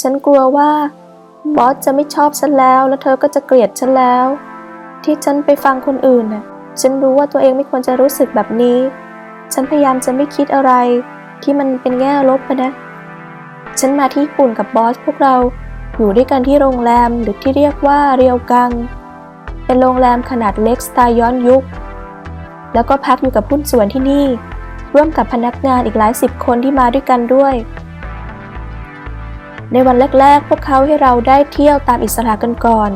ฉันกลัวว่าบอสจะไม่ชอบฉันแล้ว แล้วเธอก็จะเกลียดฉันแล้ว ที่ฉันไปฟังคนอื่นน่ะ ฉันรู้ว่าตัวเองไม่ควรจะรู้สึกแบบนี้ ฉันพยายามจะไม่คิดอะไร ที่มันเป็นแง่ลบนะ ฉันมาที่ญี่ปุ่นกับบอสพวกเราอยู่ด้วยกันที่โรงแรมหรือที่เรียกว่าเรียวกัง เป็นโรงแรมขนาดเล็กสไตล์ย้อนยุค แล้วก็พักอยู่กับหุ้นส่วนที่นี่ ร่วมกับพนักงานอีกหลายสิบคนที่มาด้วยกันด้วย ในวันแรกๆ พวกเขาให้เราได้เที่ยวตามอิสระกันก่อน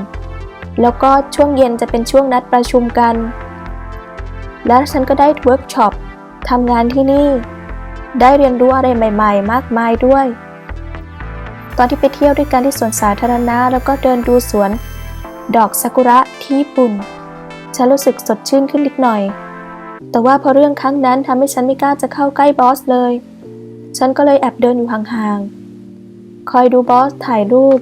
แล้วก็ช่วงเย็นจะเป็นช่วงนัดประชุมกัน และฉันก็ได้เวิร์กช็อปทำงานที่นี่ ได้เรียนรู้อะไรใหม่ ๆ มากมายด้วย ตอนที่ไปเที่ยวด้วยกันที่สวนสาธารณะแล้วก็เดินดูสวน ดอกซากุระที่ญี่ปุ่น ฉันรู้สึกสดชื่นขึ้นนิดหน่อย แต่ว่าพอเรื่องครั้งนั้นทำให้ฉันไม่กล้าจะเข้าใกล้บอสเลย ฉันก็เลยแอบเดินอยู่ห่างๆ คอยดูบอสถ่ายรูป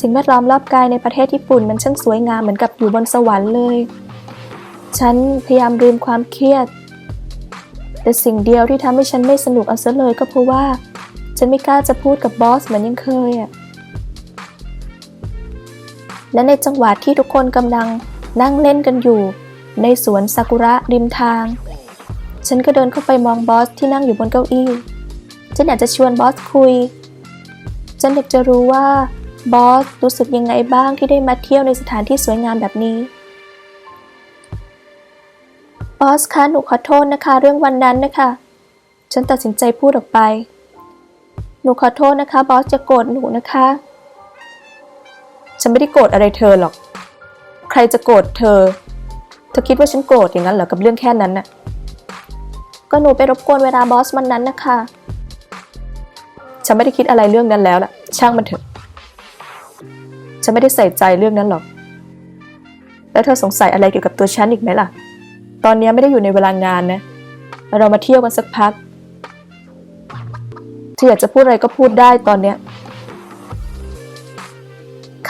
สิ่งแวดล้อมรอบกายในประเทศญี่ปุ่นมันช่างสวยงามเหมือนกับอยู่บนสวรรค์เลย ฉันพยายามลืมความเครียด แต่สิ่งเดียวที่ทำให้ฉันไม่สนุกเอาซะเลยก็เพราะว่า ฉันไม่กล้าจะพูดกับบอสเหมือนยังเคยอะและในจังหวะที่ทุกคนกำลังนั่งเล่นกันอยู่ ในสวนซากุระริมทาง ฉันก็เดินเข้าไปมองบอสที่นั่งอยู่บนเก้าอี้ ฉันอยากจะชวนบอสคุย ฉันอยากจะรู้ว่าบอสรู้สึกยังไงบ้างที่ได้มาเที่ยวในสถานที่สวยงามแบบนี้ บอสคะหนูขอโทษนะคะ เรื่องวันนั้นนะคะ ฉันตัดสินใจพูดออกไป หนูขอโทษนะคะ บอสจะโกรธหนูนะคะ ฉันไม่ได้โกรธอะไรเธอหรอก ใครจะโกรธเธอ เธอคิดว่าฉันโกรธอย่างนั้นเหรอกับเรื่องแค่นั้นน่ะ ก็หนูไปรบกวนเวลาบอสวันนั้นนะคะ ฉันไม่ได้คิดอะไรเรื่องนั้นแล้วล่ะ ช่างมันเถอะ ฉันไม่ได้ใส่ใจเรื่องนั้นหรอก แล้วเธอสงสัยอะไรเกี่ยวกับตัวฉันอีกไหมล่ะ ตอนนี้ไม่ได้อยู่ในเวลางานนะ เรามาเที่ยวกันสักพัก เธออยากจะพูดอะไรก็พูดได้ตอนเนี้ย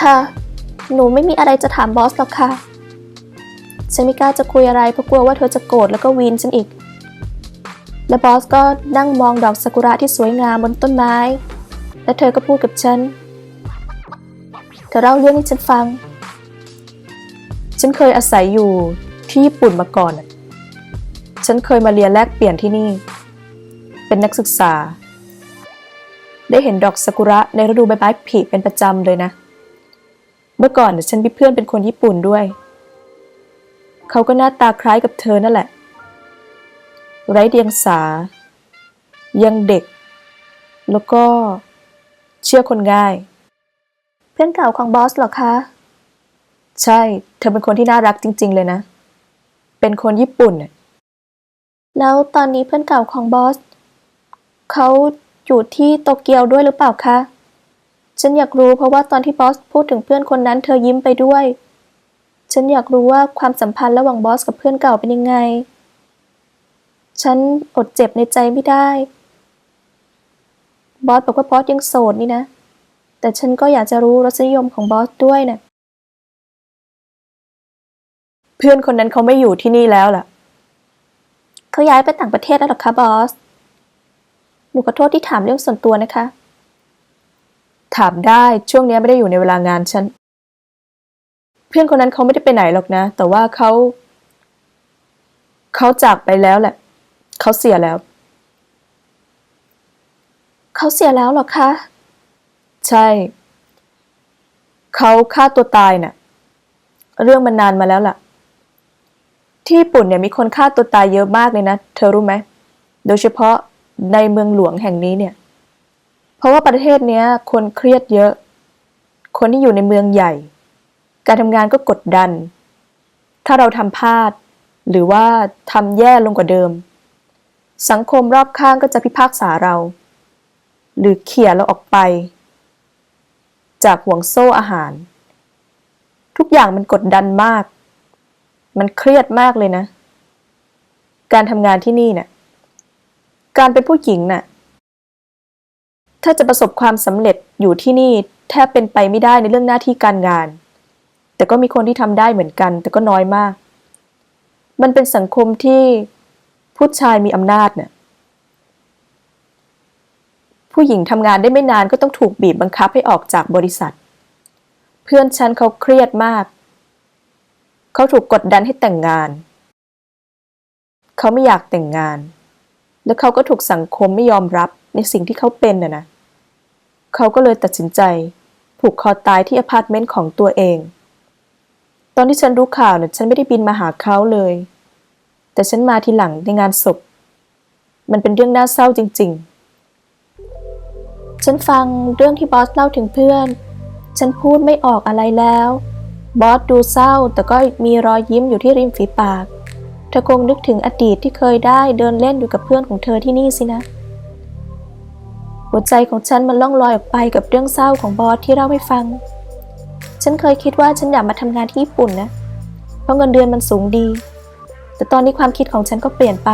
ค่ะ หนูไม่มีอะไรจะถามบอสหรอกค่ะ ฉันไม่กล้าจะคุยอะไรเพราะกลัวว่าเธอจะโกรธแล้วก็วีนฉันอีก และบอสก็นั่งมองดอกซากุระที่สวยงามบนต้นไม้ และเธอก็พูดกับฉัน เธอเล่าเรื่องให้ฉันฟัง ฉันเคยอาศัยอยู่ที่ญี่ปุ่นมาก่อน ฉันเคยมาเรียนแลกเปลี่ยนที่นี่ เป็นนักศึกษา ได้เห็นดอกซากุระในฤดูใบไม้ผลิเป็นประจำเลยนะ เมื่อก่อนฉันมีเพื่อนเป็นคนญี่ปุ่นด้วย เขาก็หน้าตาคล้ายกับเธอนั่นแหละ ไร้เดียงสา ยังเด็ก แล้วก็ เชื่อคนง่าย เพื่อนเก่าของบอสเหรอคะ ใช่ เธอเป็นคนที่น่ารักจริง ๆ เลยนะ เป็นคนญี่ปุ่นน่ะแล้วตอนนี้เพื่อนเก่าของบอสเขาอยู่ที่โตเกียวด้วยหรือเปล่าคะ ฉันอยากรู้เพราะว่าตอนที่บอสพูดถึงเพื่อนคนนั้นเธอยิ้มไปด้วย ฉันอยากรู้ว่าความสัมพันธ์ระหว่างบอสกับเพื่อนเก่าเป็นยังไง ฉันอดเจ็บในใจไม่ได้ บอสบอกว่าบอสยังโสดนี่นะ แต่ฉันก็อยากจะรู้รสนิยมของบอสด้วยนะเพื่อนคนนั้นเขาไม่อยู่ที่นี่แล้วล่ะ เขาย้ายไปต่างประเทศแล้วหรอคะบอส หนูขอโทษที่ถามเรื่องส่วนตัวนะคะ ถามได้ช่วงนี้ไม่ได้อยู่ในเวลางานฉัน เพื่อนคนนั้นเขาไม่ได้ไปไหนหรอกนะ แต่ว่าเขา เขาจากไปแล้วแหละ เขาเสียแล้ว เขาเสียแล้วหรอคะ ใช่ เขาฆ่าตัวตายน่ะ เรื่องมันนานมาแล้วล่ะ ที่ญี่ปุ่นเนี่ยมีคนฆ่าตัวตายเยอะมากเลยนะ เธอรู้ไหม โดยเฉพาะในเมืองหลวงแห่งนี้เนี่ย เพราะว่าประเทศเนี้ย คนเครียดเยอะ คนที่อยู่ในเมืองใหญ่ การทำงานก็กดดัน ถ้าเราทำพลาด หรือว่าทำแย่ลงกว่าเดิม สังคมรอบข้างก็จะพิพากษาเรา หรือเขี่ยเราออกไป จากห่วงโซ่อาหาร ทุกอย่างมันกดดันมาก มันเครียดมากเลยนะ การทำงานที่นี่เนี่ยการเป็นผู้หญิงน่ะถ้าจะประสบความสำเร็จอยู่ที่นี่แทบเป็นไปไม่ได้ในเรื่องหน้าที่การงาน แต่ก็มีคนที่ทำได้เหมือนกัน แต่ก็น้อยมาก มันเป็นสังคมที่ผู้ชายมีอำนาจเนี่ย ผู้หญิงทำงานได้ไม่นานก็ต้องถูกบีบบังคับให้ออกจากบริษัท เพื่อนฉันเขาเครียดมาก เขาถูกกดดันให้แต่งงาน เขาไม่อยากแต่งงาน แล้วเขาก็ถูกสังคมไม่ยอมรับในสิ่งที่เขาเป็นน่ะนะ เขาก็เลยตัดสินใจ ผูกคอตายที่อพาร์ตเมนต์ของตัวเอง ตอนที่ฉันรู้ข่าวเนี่ยฉันไม่ได้บินมาหาเขาเลย แต่ฉันมาทีหลังในงานศพ มันเป็นเรื่องน่าเศร้าจริง ๆ ฉันฟังเรื่องที่บอสเล่าถึงเพื่อน ฉันพูดไม่ออกอะไรแล้ว บอสดูเศร้าแต่ก็มีรอยยิ้มอยู่ที่ริมฝีปาก เธอคงนึกถึงอดีตที่เคยได้เดินเล่นอยู่กับเพื่อนของเธอที่นี่สินะ หัวใจของฉันมันล่องลอยออกไปกับเรื่องเศร้าของบอสที่เล่าให้ฟัง ฉันเคยคิดว่าฉันอยากมาทำงานที่ญี่ปุ่นนะ เพราะเงินเดือนมันสูงดี แต่ตอนนี้ความคิดของฉันก็เปลี่ยนไป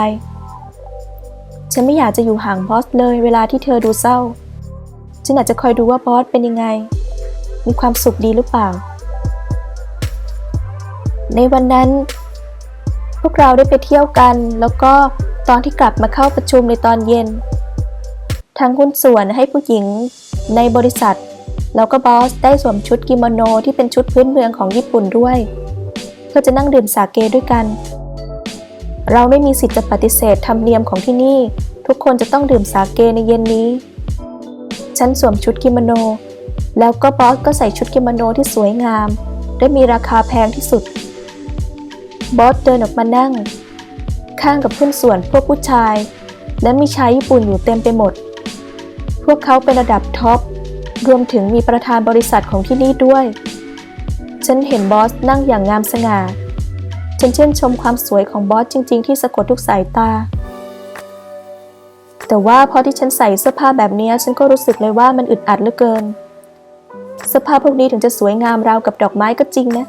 ฉันไม่อยากจะอยู่ห่างบอสเลยเวลาที่เธอดูเศร้า ฉันอากจะคอยดูว่าบอสเป็นยังไง มีความสุขดีหรือเปล่า ในวันนั้น พวกเราได้ไปเที่ยวกัน แล้วก็ตอนที่กลับมาเข้าประชุมในตอนเย็น ทางหุ้นส่วนให้ผู้หญิงในบริษัท แล้วก็บอสได้สวมชุดกิโมโนที่เป็นชุดพื้นเมืองของญี่ปุ่นด้วย เพื่อจะนั่งดื่มสาเกด้วยกัน เราไม่มีสิทธิ์จะปฏิเสธธรรมเนียมของที่นี่ ทุกคนจะต้องดื่มสาเกในเย็นนี้ ฉันสวมชุดกิโมโน แล้วก็บอสก็ใส่ชุดกิโมโนที่สวยงาม และมีราคาแพงที่สุด บอสเดินออกมานั่ง ข้างกับหุ้นส่วนพวกผู้ชาย และมีชายญี่ปุ่นอยู่เต็มไปหมด พวกเขาเป็นระดับท็อป รวมถึงมีประธานบริษัทของที่นี่ด้วย ฉันเห็นบอสนั่งอย่างงามสง่า ฉันเชื่นชมความสวยของบอสจริง ๆ ที่สะกดทุกสายตา แต่ว่าพอที่ฉันใส่เสื้อผ้าแบบนี้ฉันก็รู้สึกเลยว่ามันอึดอัดเหลือเกิน เสื้อผ้าพวกนี้ถึงจะสวยงามราวกับดอกไม้ก็จริงนะ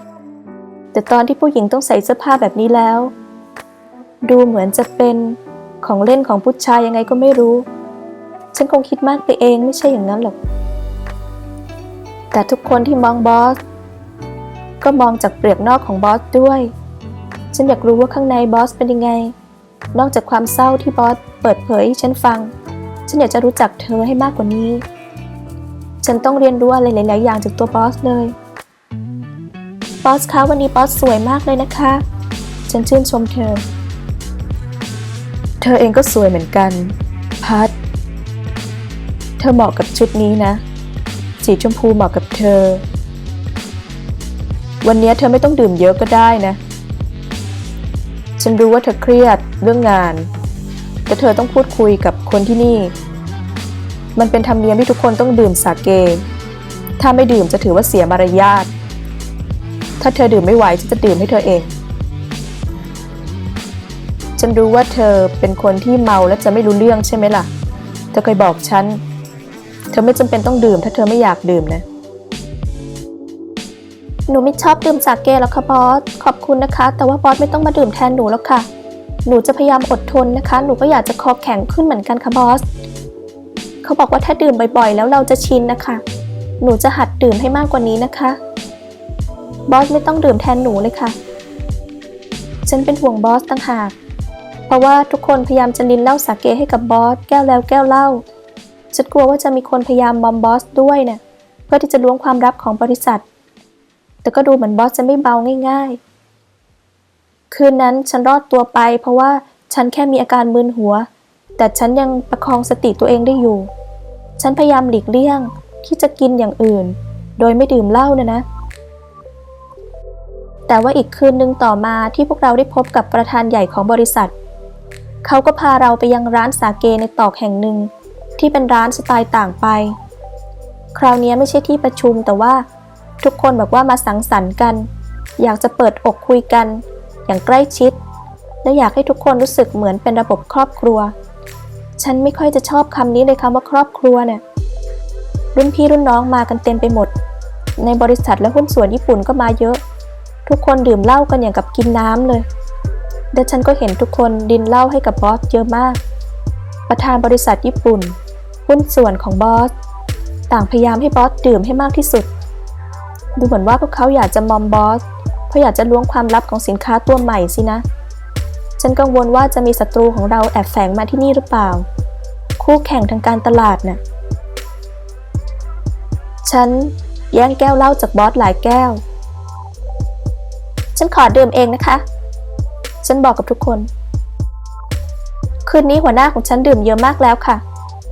แต่ตอนที่ผู้หญิงต้องใส่เสื้อผ้าแบบนี้แล้ว ดูเหมือนจะเป็นของเล่นของผู้ชายยังไงก็ไม่รู้ ฉันคงคิดมากไปเองไม่ใช่อย่างนั้นหรอก แต่ทุกคนที่มองบอส ก็มองจากเปลือกนอกของบอสด้วย ฉันอยากรู้ว่าข้างในบอสเป็นยังไง นอกจากความเศร้าที่บอสเปิดเผยให้ฉันฟัง ฉันอยากจะรู้จักเธอให้มากกว่านี้ ฉันต้องเรียนรู้อะไรหลาย ๆ อย่างจากตัวบอสเลย บอสคะวันนี้บอสสวยมากเลยนะคะ ฉันชื่นชมเธอ เธอเองก็สวยเหมือนกัน พัด เธอเหมาะกับชุดนี้นะ สีชมพูเหมาะกับเธอ วันนี้เธอไม่ต้องดื่มเยอะก็ได้นะ ฉันรู้ว่าเธอเครียดเรื่องงาน แต่เธอต้องพูดคุยกับคนที่นี่ มันเป็นธรรมเนียมที่ทุกคนต้องดื่มสาเก ถ้าไม่ดื่มจะถือว่าเสียมารยาท ถ้าเธอดื่มไม่ไหวฉันจะดื่มให้เธอเอง ฉันรู้ว่าเธอเป็นคนที่เมาและจะไม่รู้เรื่องใช่ไหมล่ะ เธอเคยบอกฉัน เธอไม่จำเป็นต้องดื่ม ถ้าเธอไม่อยากดื่มนะ หนูไม่ชอบดื่มสาเกแล้วค่ะบอส ขอบคุณนะคะ แต่ว่าบอสไม่ต้องมาดื่มแทนหนูแล้วค่ะ หนูจะพยายามอดทนนะคะ หนูก็อยากจะคอแข็งขึ้นเหมือนกันค่ะบอส เขาบอกว่าถ้าดื่มบ่อยๆ แล้วเราจะชินนะคะ หนูจะหัดดื่มให้มากกว่านี้นะคะ บอสไม่ต้องดื่มแทนหนูเลยค่ะ ฉันเป็นห่วงบอสต่างหาก เพราะว่าทุกคนพยายามจะลินเหล้าสาเกให้กับบอสแก้วแล้วแก้วเหล้าฉันกลัวว่าจะมีคนพยายามมอมบอสด้วยเนะ่ะเพื่อที่จะล้วงความลับของบริษัท แต่ก็ดูเหมือนบอสจะไม่เบาง่ายๆ คืนนั้นฉันรอดตัวไป เพราะว่าฉันแค่มีอาการมึนหัว แต่ฉันยังประคองสติตัวเองได้อยู่ ฉันพยายามหลีกเลี่ยงที่จะกินอย่างอื่น โดยไม่ดื่มเหล้านะนะ แต่ว่าอีกคืนหนึ่งต่อมาที่พวกเราได้พบกับประธานใหญ่ของบริษัท เขาก็พาเราไปยังร้านสาเกในตอกแห่งหนึ่ง ที่เป็นร้านสไตล์ต่างไป คราวนี้ไม่ใช่ที่ประชุมแต่ว่า ทุกคนแบบว่ามาสังสรรค์กัน อยากจะเปิดอกคุยกัน อย่างใกล้ชิด และอยากให้ทุกคนรู้สึกเหมือนเป็นระบบครอบครัว ฉันไม่ค่อยจะชอบคำนี้เลยคำว่าครอบครัวเนี่ยรุ่นพี่รุ่นน้องมากันเต็มไปหมด ในบริษัทและหุ้นส่วนญี่ปุ่นก็มาเยอะ ทุกคนดื่มเหล้ากันอย่างกับกินน้ำเลยและฉันก็เห็นทุกคนดินเหล้าให้กับบอสเยอะมาก ประธานบริษัทญี่ปุ่น หุ้นส่วนของบอส ต่างพยายามให้บอสดื่มให้มากที่สุด ดูเหมือนว่าพวกเขาอยากจะมอมบอส เพราะอยากจะล้วงความลับของสินค้าตัวใหม่สินะ ฉันกังวลว่าจะมีศัตรูของเราแอบแฝงมาที่นี่หรือเปล่า คู่แข่งทางการตลาดน่ะ ฉันแย่งแก้วเหล้าจากบอสหลายแก้ว ฉันขอดื่มเองนะคะ ฉันบอกกับทุกคน คืนนี้หัวหน้าของฉันดื่มเยอะมากแล้วค่ะ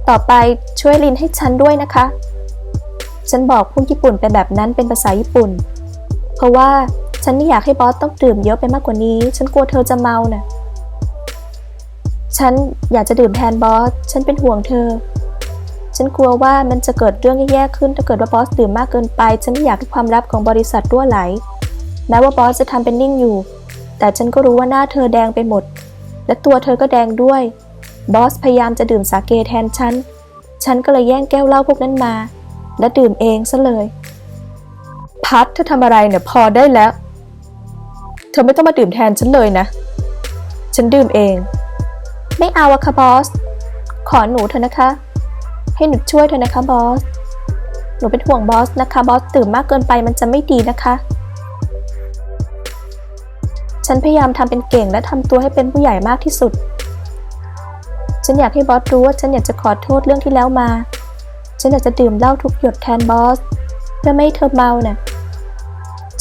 ต่อไปช่วยลินให้ฉันด้วยนะคะ ฉันบอกพวกญี่ปุ่นไปแบบนั้นเป็นภาษาญี่ปุ่น เพราะว่าฉันไม่อยากให้บอสต้องดื่มเยอะไปมากกว่านี้ ฉันกลัวเธอจะเมาน่ะ ฉันอยากจะดื่มแทนบอส ฉันเป็นห่วงเธอ ฉันกลัวว่ามันจะเกิดเรื่องแย่ๆขึ้นถ้าเกิดว่าบอสดื่มมากเกินไป ฉันไม่อยากให้ความลับของบริษัทรั่วไหล แม้ว่าบอสจะทำเป็นนิ่งอยู่ แต่ฉันก็รู้ว่าหน้าเธอแดงไปหมด และตัวเธอก็แดงด้วย บอสพยายามจะดื่มสาเกแทนฉัน ฉันก็เลยแย่งแก้วเหล้าพวกนั้นมา และดื่มเองซะเลย พัดเธอทำอะไรเนี่ยพอได้แล้ว เธอไม่ต้องมาดื่มแทนฉันเลยนะ ฉันดื่มเอง ไม่เอาอะค่ะบอส ขอหนูเถอะนะคะ ให้หนูช่วยเถอะนะคะบอส หนูเป็นห่วงบอสนะคะบอสตื่นมากเกินไปมันจะไม่ดีนะคะฉันพยายามทำเป็นเก่งและทำตัวให้เป็นผู้ใหญ่มากที่สุด ฉันอยากให้บอสรู้ว่าฉันอยากจะขอโทษเรื่องที่แล้วมา ฉันอยากจะดื่มเหล้าทุกหยดแทนบอสเพื่อไม่ให้เธอเมาน่ะ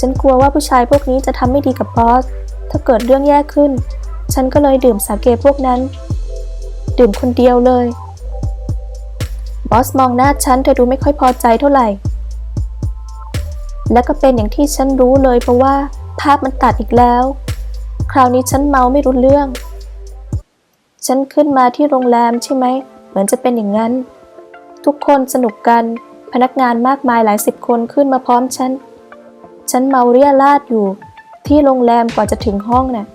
ฉันกลัวว่าผู้ชายพวกนี้จะทำไม่ดีกับบอส ถ้าเกิดเรื่องแย่ขึ้น ฉันก็เลยดื่มสาเกพวกนั้น ดื่มคนเดียวเลย บอสมองหน้าฉันเธอดูไม่ค่อยพอใจเท่าไหร่ และก็เป็นอย่างที่ฉันรู้เลยเพราะว่าภาพมันตัดอีกแล้ว คราวนี้ฉันเมาไม่รู้เรื่อง ฉันขึ้นมาที่โรงแรมใช่ไหม เหมือนจะเป็นอย่างนั้น ทุกคนสนุกกัน พนักงานมากมายหลายสิบคนขึ้นมาพร้อมฉัน ฉันเมาเรียราดอยู่ ที่โรงแรมกว่าจะถึงห้องน่ะ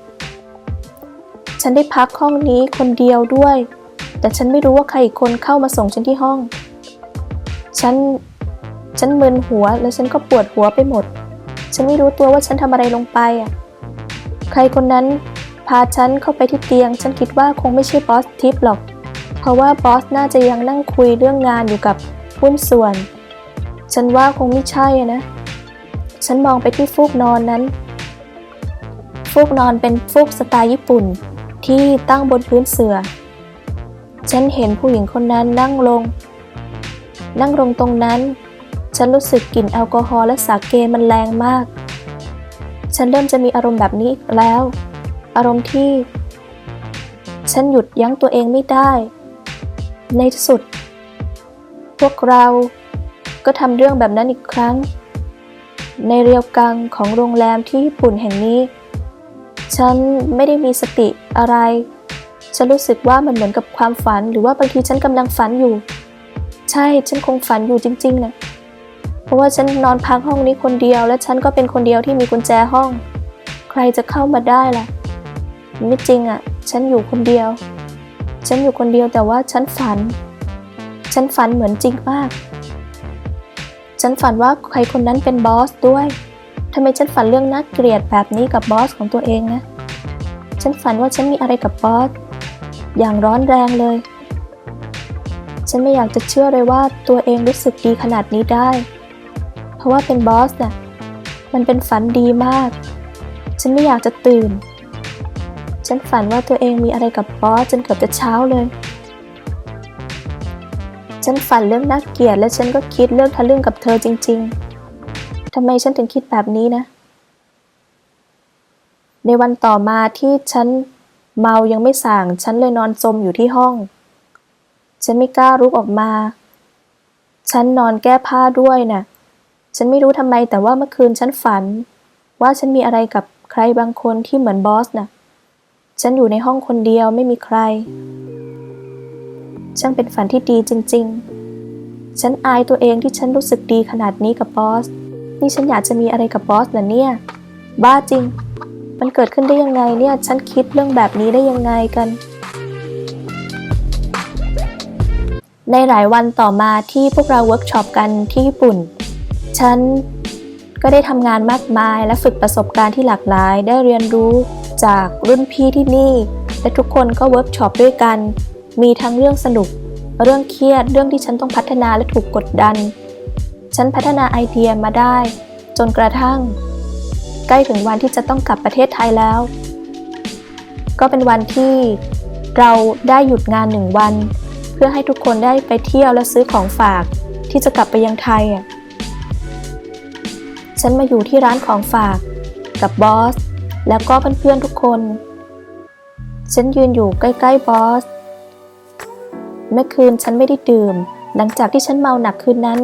ฉันได้พักห้องนี้คนเดียวด้วย แต่ฉันไม่รู้ว่าใครอีกคนเข้ามาส่งฉันที่ห้อง ฉัน ฉันมึนหัวแล้วฉันก็ปวดหัวไปหมด ฉันไม่รู้ตัวว่าฉันทำอะไรลงไปอะ ใครคนนั้นพาฉันเข้าไปที่เตียง ฉันคิดว่าคงไม่ใช่บอสทิปหรอก ราะว่าบอสน่าจะยังนั่งคุยเรื่องงานอยู่กับหุ้นส่วน ฉันว่าคงไม่ใช่นะ ฉันมองไปที่ฟูกนอนนั้น ฟูกนอนเป็นฟูกสไตล์ญี่ปุ่นที่ตั้งบนพื้นเสื่อ ฉันเห็นผู้หญิงคนนั้นนั่งลง นั่งลงตรงนั้น ฉันรู้สึกกลิ่นแอลกอฮอล์และสาเกมันแรงมาก ฉันเริ่มจะมีอารมณ์แบบนี้อีกแล้ว อารมณ์ที่ ฉันหยุดยั้งตัวเองไม่ได้ ในที่สุด พวกเราก็ทำเรื่องแบบนั้นอีกครั้ง ในเรียวกังของโรงแรมที่ญี่ปุ่นแห่งนี้ ฉันไม่ได้มีสติอะไร ฉันรู้สึกว่ามันเหมือนกับความฝัน หรือว่าบางทีฉันกำลังฝันอยู่ ใช่ฉันคงฝันอยู่จริงๆนะเพราะว่าฉันนอนพักห้องนี้คนเดียว และฉันก็เป็นคนเดียวที่มีกุญแจห้อง ใครจะเข้ามาได้ล่ะ ไม่จริงอะ่ะ ฉันอยู่คนเดียว ฉันอยู่คนเดียวแต่ว่าฉันฝัน ฉันฝันเหมือนจริงมาก ฉันฝันว่าใครคนนั้นเป็นบอสด้วยทำไมฉันฝันเรื่องน่าเกลียดแบบนี้กับบอสของตัวเองนะ ฉันฝันว่าฉันมีอะไรกับบอสอย่างร้อนแรงเลย ฉันไม่อยากจะเชื่อเลยว่าตัวเองรู้สึกดีขนาดนี้ได้ เพราะว่าเป็นบอสน่ะมันเป็นฝันดีมาก ฉันไม่อยากจะตื่น ฉันฝันว่าตัวเองมีอะไรกับบอสจนเกือบจะเช้าเลย ฉันฝันเรื่องน่าเกลียดและฉันก็คิดเรื่องทะลึ่งกับเธอจริง ๆ ทำไมฉันถึงคิดแบบนี้นะ ในวันต่อมาที่ฉันเมายังไม่ส่าง ฉันเลยนอนจมอยู่ที่ห้อง ฉันไม่กล้าลุกออกมา ฉันนอนแก้ผ้าด้วยน่ะ ฉันไม่รู้ทำไมแต่ว่าเมื่อคืนฉันฝัน ว่าฉันมีอะไรกับใครบางคนที่เหมือนบอสน่ะ ฉันอยู่ในห้องคนเดียวไม่มีใคร ช่างเป็นฝันที่ดีจริง ๆ ฉันอายตัวเองที่ฉันรู้สึกดีขนาดนี้กับบอส นี่ฉันอยากจะมีอะไรกับบอสนะเนี่ย บ้าจริง มันเกิดขึ้นได้ยังไงเนี่ย ฉันคิดเรื่องแบบนี้ได้ยังไงกัน ในหลายวันต่อมาที่พวกเราเวิร์กช็อปกันที่ญี่ปุ่น ฉันก็ได้ทำงานมากมายและฝึกประสบการณ์ที่หลากหลาย ได้เรียนรู้ จากรุ่นพี่ที่นี่ และทุกคนก็เวิร์กช็อปด้วยกัน มีทั้งเรื่องสนุก เรื่องเครียด เรื่องที่ฉันต้องพัฒนาและถูกกดดัน ฉันพัฒนาไอเดียมาได้ จนกระทั่ง ใกล้ถึงวันที่จะต้องกลับประเทศไทยแล้ว ก็เป็นวันที่เราได้หยุดงานหนึ่งวัน เพื่อให้ทุกคนได้ไปเที่ยวและซื้อของฝากที่จะกลับไปยังไทย ฉันมาอยู่ที่ร้านของฝากกับบอส แล้วก็เพื่อนๆทุกคน ฉันยืนอยู่ใกล้ๆบอส เมื่อคืนฉันไม่ได้ดื่ม หลังจากที่ฉันเมาหนักคืนนั้น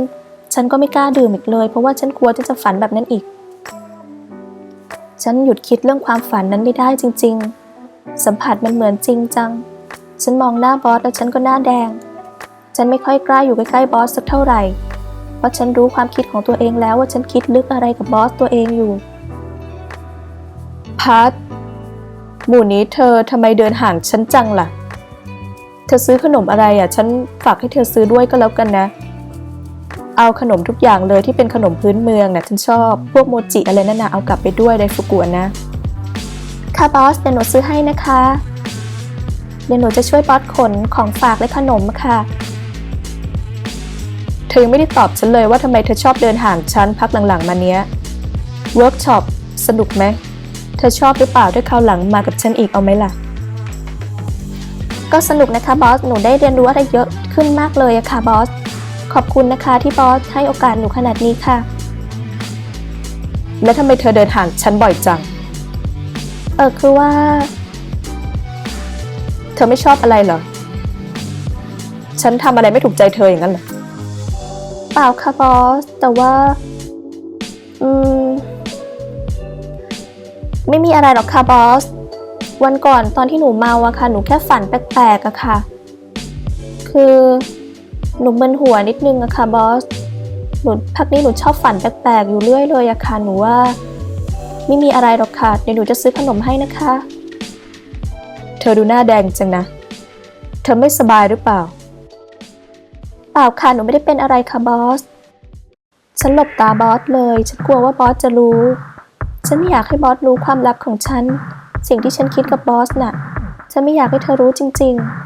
ฉันก็ไม่กล้าดื่มอีกเลย เพราะว่าฉันกลัวจะจะฝันแบบนั้นอีก ฉันหยุดคิดเรื่องความฝันนั้นไม่ได้จริง ๆ สัมผัสมันเหมือนจริงจัง ฉันมองหน้าบอสแล้วฉันก็หน้าแดง ฉันไม่ค่อยกล้าอยู่ใกล้ๆบอสสักเท่าไหร่ เพราะฉันรู้ความคิดของตัวเองแล้วว่าฉันคิดลึกอะไรกับบอสตัวเองอยู่ พัดหมู่นี้เธอทำไมเดินห่างฉันจังล่ะ เธอซื้อขนมอะไรอะ ฉันฝากให้เธอซื้อด้วยก็แล้วกันนะ เอาขนมทุกอย่างเลยที่เป็นขนมพื้นเมืองนะฉันชอบ พวกโมจิอะไรนั่นนะเอากลับไปด้วยไดฟุกุนะ ค่ะบอสเดี๋ยวหนูซื้อให้นะคะ เดี๋ยวหนูจะช่วยบอสขนของฝากและขนมค่ะเธอยังไม่ได้ตอบฉันเลยว่าทำไมเธอชอบเดินห่างฉันพักหลังๆมาเนี้ยเวิร์กช็อปสนุกไหม ธอชอบหรือเปล่าด้วยคราวหลังมากับฉันอีกเอาไหมล่ะ ก็สนุกนะคะบอส หนูได้เรียนรู้อะไรเยอะขึ้นมากเลยอะค่ะบอส ขอบคุณนะคะที่บอสให้โอกาสหนูขนาดนี้ค่ะ แล้วทำไมเธอเดินห่างฉันบ่อยจัง เออคือว่า เธอไม่ชอบอะไรเหรอ ฉันทำอะไรไม่ถูกใจเธออย่างนั้นเหรอ เปล่าค่ะบอส แต่ว่า อืม ไม่มีอะไรหรอกค่ะบอส วันก่อนตอนที่หนูเมาอะค่ะ หนูแค่ฝันแปลกๆอะค่ะ คือหนูมึนหัวนิดนึงอะค่ะบอส หนูพักนี้หนูชอบฝันแปลกๆอยู่เรื่อยเลยอะค่ะ หนูว่า ไม่มีอะไรหรอกค่ะ เดี๋ยวหนูจะซื้อขนมให้นะคะ เธอดูหน้าแดงจังนะ เธอไม่สบายหรือเปล่า เปล่าค่ะ หนูไม่ได้เป็นอะไรค่ะบอส ฉันหลบตาบอสเลย ฉันกลัวว่าบอสจะรู้ ฉันไม่อยากให้บอสรู้ความลับของฉัน สิ่งที่ฉันคิดกับบอสน่ะ ฉันไม่อยากให้เธอรู้จริง ๆ